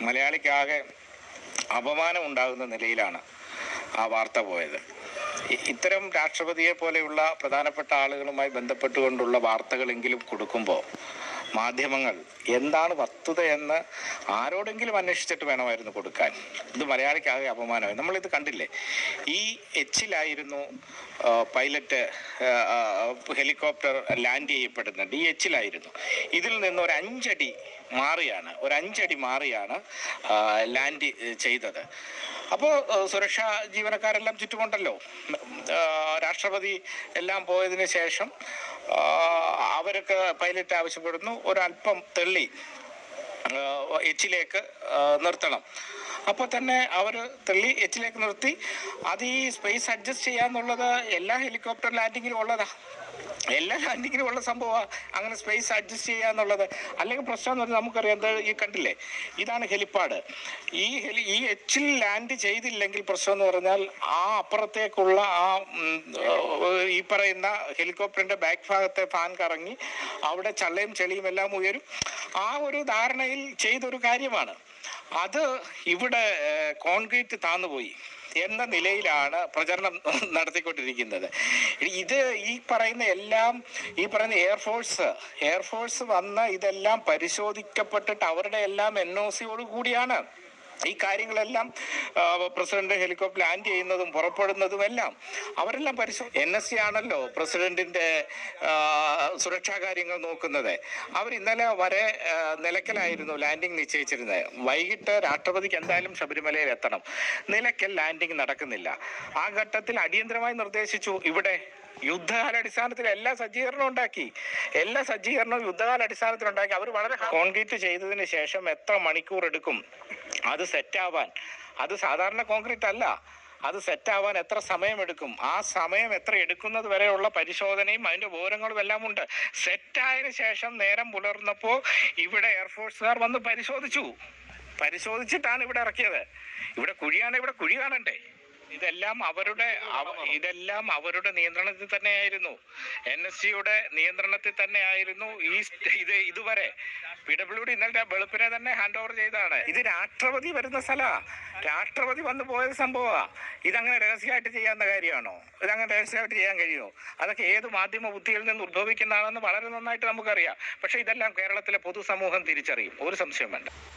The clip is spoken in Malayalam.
മലയാളിക്കാകെ അപമാനം ഉണ്ടാകുന്ന നിലയിലാണ് ആ വാർത്ത പോയത്. ഇത്തരം രാഷ്ട്രപതിയെ പോലെയുള്ള പ്രധാനപ്പെട്ട ആളുകളുമായി ബന്ധപ്പെട്ടുകൊണ്ടുള്ള വാർത്തകളെങ്കിലും കൊടുക്കുമ്പോൾ മാധ്യമങ്ങൾ എന്താണ് വസ്തുതയെന്ന് ആരോടെങ്കിലും അന്വേഷിച്ചിട്ട് വേണമായിരുന്നു കൊടുക്കാൻ. ഇത് മലയാളിക്കാകെ അപമാനമായി. നമ്മളിത് കണ്ടില്ലേ? ഈ എച്ചിലായിരുന്നു പൈലറ്റ് ഹെലികോപ്റ്റർ ലാൻഡ് ചെയ്യപ്പെടുന്ന ഡി എച്ചിലായിരുന്നു ഇതിൽ നിന്ന് ഒരു അഞ്ചടി മാറിയാണ് ഒരു അഞ്ചടി മാറിയാണ് ലാൻഡ് ചെയ്തത്. അപ്പോൾ സുരക്ഷാ ജീവനക്കാരെല്ലാം ചുറ്റുമുണ്ടല്ലോ? രാഷ്ട്രപതി എല്ലാം പോയതിന് ശേഷം അവരൊക്കെ പൈലറ്റ് ആവശ്യപ്പെടുന്നു ഒരല്പം തെള്ളി എച്ചിലേക്ക് നിർത്തണം. അപ്പോൾ തന്നെ അവർ തള്ളി എച്ചിലേക്ക് നിർത്തി. അത് ഈ സ്പേസ് അഡ്ജസ്റ്റ് ചെയ്യാന്നുള്ളത് എല്ലാ ഹെലികോപ്റ്റർ ലാൻഡിങ്ങിലും ഉള്ളതാ. എല്ലാ ലാൻഡിങ്ങിലും ഉള്ള സംഭവമാണ് അങ്ങനെ സ്പേസ് അഡ്ജസ്റ്റ് ചെയ്യുക എന്നുള്ളത് അല്ലെങ്കിൽ പ്രശ്നം എന്ന് പറഞ്ഞാൽ നമുക്കറിയാം എന്താ ഈ കണ്ടില്ലേ? ഇതാണ് ഹെലിപ്പാഡ്. ഈ ഹെലി ഈ എച്ചിൽ ലാൻഡ് ചെയ്തില്ലെങ്കിൽ പ്രശ്നം എന്ന് പറഞ്ഞാൽ ആ അപ്പുറത്തേക്കുള്ള ആ ഈ പറയുന്ന ഹെലികോപ്റ്ററിന്റെ ബാക്ക് ഭാഗത്തെ ഫാൻ കറങ്ങി അവിടെ ചള്ളയും ചെളിയും എല്ലാം ഉയരും. ആ ഒരു ധാരണയിൽ ചെയ്തൊരു കാര്യമാണ്. അത് ഇവിടെ കോൺക്രീറ്റ് താന്നുപോയി എന്ന നിലയിലാണ് പ്രചരണം നടത്തിക്കൊണ്ടിരിക്കുന്നത്. ഇത് ഈ പറയുന്ന എല്ലാം ഈ പറയുന്ന എയർഫോഴ്സ് എയർഫോഴ്സ് വന്ന് ഇതെല്ലാം പരിശോധിക്കപ്പെട്ടിട്ട് അവരുടെ എല്ലാം എൻ ഒ സിയോട് കൂടിയാണ്. ഈ കാര്യങ്ങളെല്ലാം പ്രസിഡന്റ് ഹെലികോപ്റ്റർ ലാൻഡ് ചെയ്യുന്നതും പുറപ്പെടുന്നതും എല്ലാം അവരെല്ലാം പരിശോ എൻ എസ് സി ആണല്ലോ പ്രസിഡന്റിന്റെ സുരക്ഷാ കാര്യങ്ങൾ നോക്കുന്നത്. അവർ ഇന്നലെ വരെ നിലയ്ക്കലായിരുന്നു ലാൻഡിംഗ് നിശ്ചയിച്ചിരുന്നത്. വൈകിട്ട് രാഷ്ട്രപതിക്ക് എന്തായാലും ശബരിമലയിൽ എത്തണം. നിലയ്ക്കൽ ലാൻഡിംഗ് നടക്കുന്നില്ല. ആ ഘട്ടത്തിൽ അടിയന്തരമായി നിർദ്ദേശിച്ചു ഇവിടെ യുദ്ധകാലടിസ്ഥാനത്തിൽ എല്ലാ സജ്ജീകരണവും ഉണ്ടാക്കി. എല്ലാ സജ്ജീകരണവും യുദ്ധകാലടിസ്ഥാനത്തിൽ ഉണ്ടാക്കി അവർ വളരെ കോൺക്രീറ്റ് ചെയ്തതിന് ശേഷം എത്ര മണിക്കൂർ എടുക്കും? അത് സെറ്റാവാൻ. അത് സാധാരണ കോൺക്രീറ്റ് അല്ല. അത് സെറ്റാവാൻ എത്ര സമയമെടുക്കും? ആ സമയം എത്ര എടുക്കുന്നത് വരെയുള്ള പരിശോധനയും അതിന്റെ വിവരങ്ങളും എല്ലാം ഉണ്ട്. സെറ്റായതിനു ശേഷം നേരം പുലർന്നപ്പോൾ ഇവിടെ എയർഫോഴ്സുകാർ വന്ന് പരിശോധിച്ചു. പരിശോധിച്ചിട്ടാണ് ഇവിടെ ഇറക്കിയത്. ഇവിടെ കുഴിയാണ് ഇവിടെ കുഴി കാണണ്ടേ? ഇതെല്ലാം അവരുടെ ഇതെല്ലാം അവരുടെ നിയന്ത്രണത്തിൽ തന്നെയായിരുന്നു. എൻ എസ് സിയുടെ നിയന്ത്രണത്തിൽ തന്നെയായിരുന്നു ഈ ഇത് ഇതുവരെ. പി ഡബ്ല്യു ഡി ഇന്നലെ വെളുപ്പിനെ തന്നെ ഹാൻഡ് ഓവർ ചെയ്തതാണ്. ഇത് രാഷ്ട്രപതി വരുന്ന സ്ഥലമാ രാഷ്ട്രപതി വന്നു പോയ സംഭവമാ. ഇതങ്ങനെ രഹസ്യമായിട്ട് ചെയ്യാവുന്ന കാര്യമാണോ? ഇതങ്ങനെ രഹസ്യമായിട്ട് ചെയ്യാൻ കഴിയുമോ? അതൊക്കെ ഏത് മാധ്യമ ബുദ്ധിയിൽ നിന്ന് ഉദ്ഭവിക്കുന്നതാണെന്ന് വളരെ നന്നായിട്ട് നമുക്കറിയാം. പക്ഷേ ഇതെല്ലാം കേരളത്തിലെ പൊതുസമൂഹം തിരിച്ചറിയും. ഒരു സംശയം വേണ്ട.